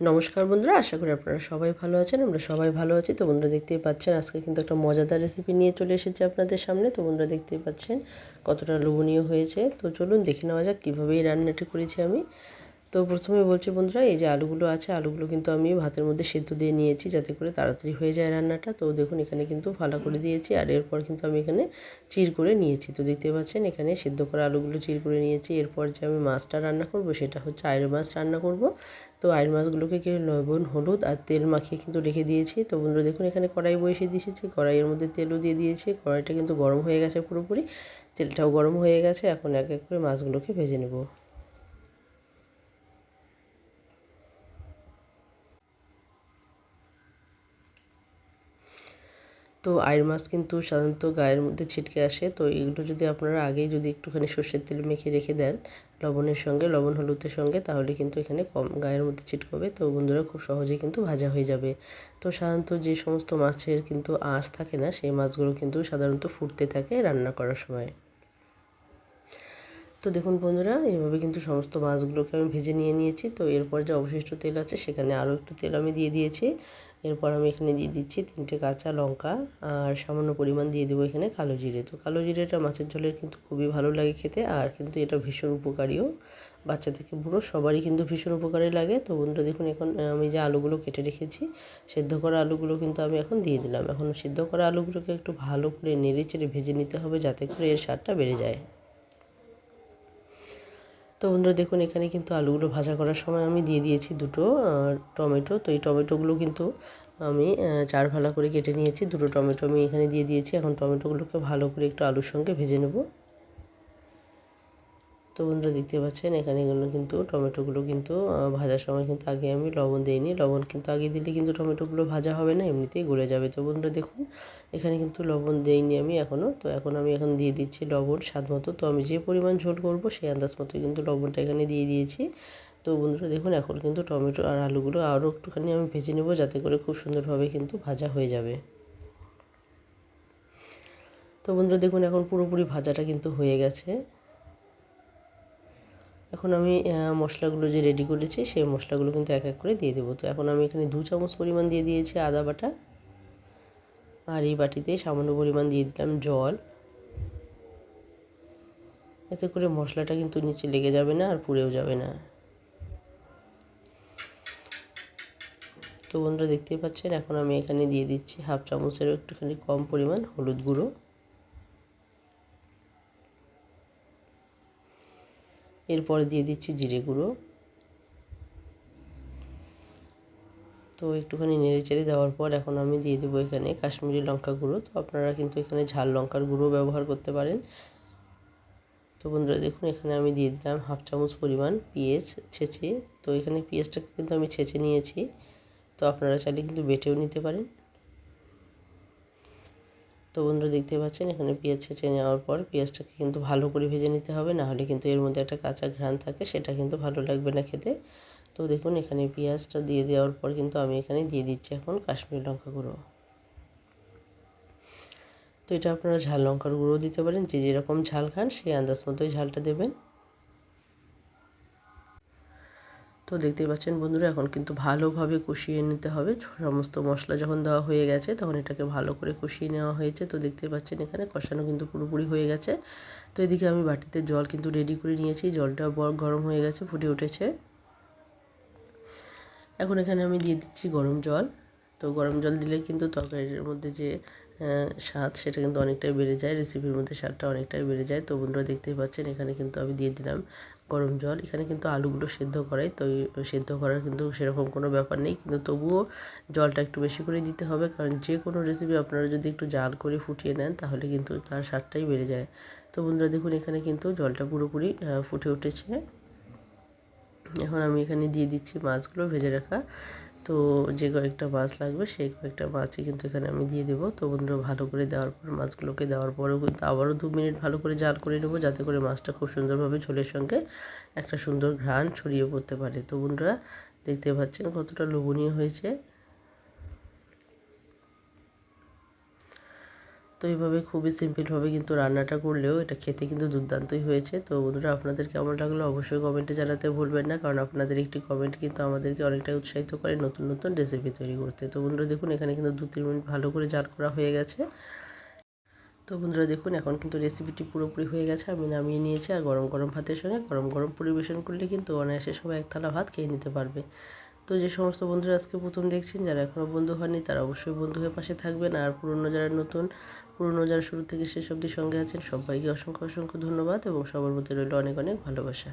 নমস্কার বন্ধুরা, আশা করি আপনারা সবাই ভালো আছেন, আমরা সবাই ভালো আছি। তো বন্ধুরা দেখতেই পাচ্ছেন, আজকে কিন্তু একটা মজাদার রেসিপি নিয়ে চলে এসেছি আপনাদের সামনে। তো বন্ধুরা দেখতেই পাচ্ছেন কতটা লোভনীয় হয়েছে। তো চলুন দেখে নেওয়া যাক কীভাবে এই রান্নাটি করেছি আমি। তো প্রথমে বলছি বন্ধুরা, এই যে আলুগুলো আছে, আলুগুলো কিন্তু আমি ভাতের মধ্যে সেদ্ধ দিয়ে নিয়েছি যাতে করে তাড়াতাড়ি হয়ে যায় রান্নাটা। তো দেখুন, এখানে কিন্তু ফালা করে দিয়েছি আর এরপর কিন্তু আমি এখানে চির করে নিয়েছি। তো দেখতে পাচ্ছেন, এখানে সেদ্ধ করা আলুগুলো চির করে নিয়েছি। এরপর যে আমি মাছটা রান্না করব, সেটা হচ্ছে আয়ের মাছ রান্না করব। তো আয়ের মাছগুলোকে কেউ লবণ, হলুদ আর তেল মাখিয়ে কিন্তু রেখে দিয়েছি। তো বন্ধুরা দেখুন, এখানে কড়াই বসিয়ে দিয়েছি। কড়াইয়ের মধ্যে তেলও দিয়ে দিয়েছি। কড়াইটা কিন্তু গরম হয়ে গেছে পুরোপুরি। তেলটাও গরম হয়ে গেছে। এখন এক এক করে মাছগুলোকে ভেজে নেব। তো আয়ের মাছ কিন্তু সাধারণত গায়ের মধ্যে ছিটকে আসে। তো এগুলো যদি আপনারা আগেই যদি একটুখানি সর্ষের তেল মেখে রেখে দেন লবণের সঙ্গে, লবণ হলুদের সঙ্গে, তাহলে কিন্তু এখানে কম গায়ের মধ্যে ছিটকবে। তো বন্ধুরা, খুব সহজেই কিন্তু ভাজা হয়ে যাবে। তো সাধারণত যে সমস্ত মাছের কিন্তু আঁশ থাকে না, সেই মাছগুলো কিন্তু সাধারণত ফুটতে থাকে রান্না করার সময়। তো দেখুন বন্ধুরা, এইভাবে কিন্তু সমস্ত মাছগুলোকে আমি ভেজে নিয়ে নিয়েছি। তো এরপর যে অবশিষ্ট তেল আছে, সেখানে আরও একটু তেল আমি দিয়ে দিয়েছি। এরপর আমি এখানে দিয়ে দিচ্ছি তিনটে কাঁচা লঙ্কা আর সামান্য পরিমাণ দিয়ে দেবো এখানে কালো জিরে। তো কালো জিরেটা মাছের ঝোলের কিন্তু খুবই ভালো লাগে খেতে আর কিন্তু এটা ভীষণ উপকারীও। বাচ্চা থেকে বুড়ো সবারই কিন্তু ভীষণ উপকারী লাগে। তো বন্ধুরা দেখুন এখন আমি যে আলুগুলো কেটে রেখেছি, সেদ্ধ করা আলুগুলো কিন্তু আমি এখন দিয়ে দিলাম। এখন সিদ্ধ করা আলুগুলোকে একটু ভালো করে নেড়ে চেড়ে ভেজে নিতে হবে যাতে করে এর স্বাদটা বেড়ে যায়। তো বন্ধুরা দেখুন, এখানে কিন্তু আলুগুলো ভাজা করার সময় আমি দিয়ে দিয়েছি দুটো টমেটো। তো এই টমেটোগুলো কিন্তু আমি চার ভালা করে কেটে নিয়েছি। দুটো টমেটো আমি এখানে দিয়ে দিয়েছি। এখন টমেটোগুলোকে ভালো করে একটু আলুর সঙ্গে ভেজে নেব। তো বন্ধুরা দেখতে পাচ্ছেন, এখানে এগুলো কিন্তু টমেটোগুলো কিন্তু ভাজার সময় কিন্তু আগে আমি লবণ দিইনি লবণ কিন্তু আগে দিলে কিন্তু টমেটোগুলো ভাজা হবে না, এমনিতেই গলে যাবে। তো বন্ধুরা দেখুন, এখানে কিন্তু লবণ দেইনি আমি এখনও তো এখন আমি এখন দিয়ে দিচ্ছি লবণ স্বাদ মতো। তো আমি যে পরিমাণ ঝোল করব সেই আন্দাজ মতো কিন্তু লবণটা এখানে দিয়ে দিয়েছি। তো বন্ধুরা দেখুন, এখন কিন্তু টমেটো আর আলুগুলো আরও একটুখানি আমি ভেজে নেব, যাতে করে খুব সুন্দরভাবে কিন্তু ভাজা হয়ে যাবে। তো বন্ধুরা দেখুন, এখন পুরোপুরি ভাজাটা কিন্তু হয়ে গেছে। এখন আমি মশলাগুলো যে রেডি করেছি, সেই মশলাগুলো কিন্তু এক এক করে দিয়ে দেবো। তো এখন আমি এখানে দু চামচ পরিমাণ দিয়ে দিয়েছি আদা বাটা। আর এই বাটিতে সামান্য পরিমাণ দিয়ে দিলাম জল। এতে করে মশলাটা কিন্তু নিচে লেগে যাবে না আর পুড়েও যাবে না। তো বন্ধুরা দেখতেই পাচ্ছেন, এখন আমি এখানে দিয়ে দিচ্ছি হাফ চামচেরও একটুখানি কম পরিমাণ হলুদ গুঁড়ো। এরপরে দিয়ে দিচ্ছি জিরে গুঁড়ো। তো একটুখানি নেড়ে চেড়ে দেওয়ার পর এখন আমি দিয়ে দেবো এখানে কাশ্মীরি লঙ্কা গুঁড়ো। তো আপনারা কিন্তু এখানে ঝাল লঙ্কার গুঁড়ো ব্যবহার করতে পারেন। তো বন্ধুরা দেখুন, এখানে আমি দিয়ে দিলাম হাফ চামচ পরিমাণ পেঁয়াজ ছেঁচে। তো এখানে পেঁয়াজটাকে কিন্তু আমি ছেঁচে নিয়েছি। তো আপনারা চাইলে কিন্তু বেটেও নিতে পারেন। তো বন্ধুরা দেখতে পাচ্ছেন, এখানে পেঁয়াজ ছেঁচে নেওয়ার পর পেঁয়াজটাকে কিন্তু ভালো করে ভেজে নিতে হবে নাহলে কিন্তু এর মধ্যে একটা কাঁচা ঘ্রাণ থাকে, সেটা কিন্তু ভালো লাগবে না খেতে। তো দেখুন, এখানে পেঁয়াজটা দিয়ে দেওয়ার পর কিন্তু আমি এখানে দিয়ে দিচ্ছি এখন কাশ্মীরি লঙ্কা গুঁড়ো। তো এটা আপনারা ঝাল লঙ্কার গুঁড়ো দিতে পারেন, যে যেরকম ঝাল খান, সেই আন্দাজ মতোই ঝালটা দেবেন। তো দেখতেই পাচ্ছেন বন্ধুরা, এখন কিন্তু ভালোভাবে কষিয়ে নিতে হবে। সমস্ত মশলা যখন দেওয়া হয়ে গেছে, তখন এটাকে ভালো করে কষিয়ে নেওয়া হয়েছে। তো দেখতেই পাচ্ছেন এখানে কষানো কিন্তু পুরোপুরি হয়ে গেছে। তো এদিকে আমি বাটিতে জল কিন্তু রেডি করে নিয়েছি। জলটা গরম হয়ে গেছে, ফুটে উঠেছে। এখন এখানে আমি দিয়ে দিচ্ছি গরম জল। তো গরম জল দিলে কিন্তু তরকারির মধ্যে যে স্বাদ সেটা কিন্তু অনেকটাই বেড়ে যায় রেসিপির মধ্যে স্বাদটা অনেকটাই বেড়ে যায়। তো বন্ধুরা দেখতেই পাচ্ছেন, এখানে কিন্তু আমি দিয়ে দিলাম গরম জল। এখানে কিন্তু আলুগুলো সেদ্ধ করাই, তো সেদ্ধ করার কিন্তু সেরকম কোনো ব্যাপার নেই। কিন্তু তবুও জলটা একটু বেশি করে দিতে হবে, কারণ যে কোনো রেসিপি আপনারা যদি একটু জাল করে ফুটিয়ে নেন, তাহলে কিন্তু তার স্বাদটাই বেড়ে যায়। তো বন্ধুরা দেখুন, এখানে কিন্তু জলটা পুরোপুরি ফুটে উঠেছে। এখন আমি এখানে দিয়ে দিচ্ছি মাছগুলো, ভেজে রাখা। তো যে কয়েকটা মাছ লাগবে, সেই কয়েকটা মাছই কিন্তু এখানে আমি দিয়ে দেবো। তো বন্ধুরা, ভালো করে দেওয়ার পর, মাছগুলোকে দেওয়ার পরেও কিন্তু আবারও দু মিনিট ভালো করে জাল করে নেব, যাতে করে মাছটা খুব সুন্দরভাবে ঝোলের সঙ্গে একটা সুন্দর ঘ্রাণ ছড়িয়ে পড়তে পারে। তো বন্ধুরা, দেখতে পাচ্ছেন কতটা লোভনীয় হয়েছে। তো এইভাবে খুবই সিম্পলভাবে কিন্তু রান্নাটা করলেও এটা খেতে কিন্তু দুর্দান্তই হয়েছে। তো বন্ধুরা, আপনাদের কেমন লাগল অবশ্যই কমেন্টে জানাতে ভুলবেন না, কারণ আপনাদের একটি কমেন্ট কিন্তু আমাদেরকে অনেকটাই উৎসাহিত করে নতুন নতুন রেসিপি তৈরি করতে। তো বন্ধুরা, দেখুন, এখানে কিন্তু দু, তিন মিনিট ভালো করে জাল করা হয়ে গেছে। তো বন্ধুরা, দেখুন, এখন কিন্তু রেসিপিটি পুরোপুরি হয়ে গেছে। আমি নামিয়ে নিয়েছি আর গরম গরম ভাতের সঙ্গে গরম গরম পরিবেশন করলে কিন্তু অনায়াসে সবাই এক থালা ভাত খেয়ে নিতে পারবে। তো যে সমস্ত বন্ধুরা আজকে প্রথম দেখছেন, যারা এখনও বন্ধু হয়নি তারা অবশ্যই বন্ধু হয়ে পাশে থাকবেন। আর পুরনো যারা নতুন, পুরনো যারা শুরু থেকে সেসব দিয়ে সঙ্গে আছেন, সবাইকে অসংখ্য অসংখ্য ধন্যবাদ এবং সবার প্রতি রইল অনেক অনেক ভালোবাসা।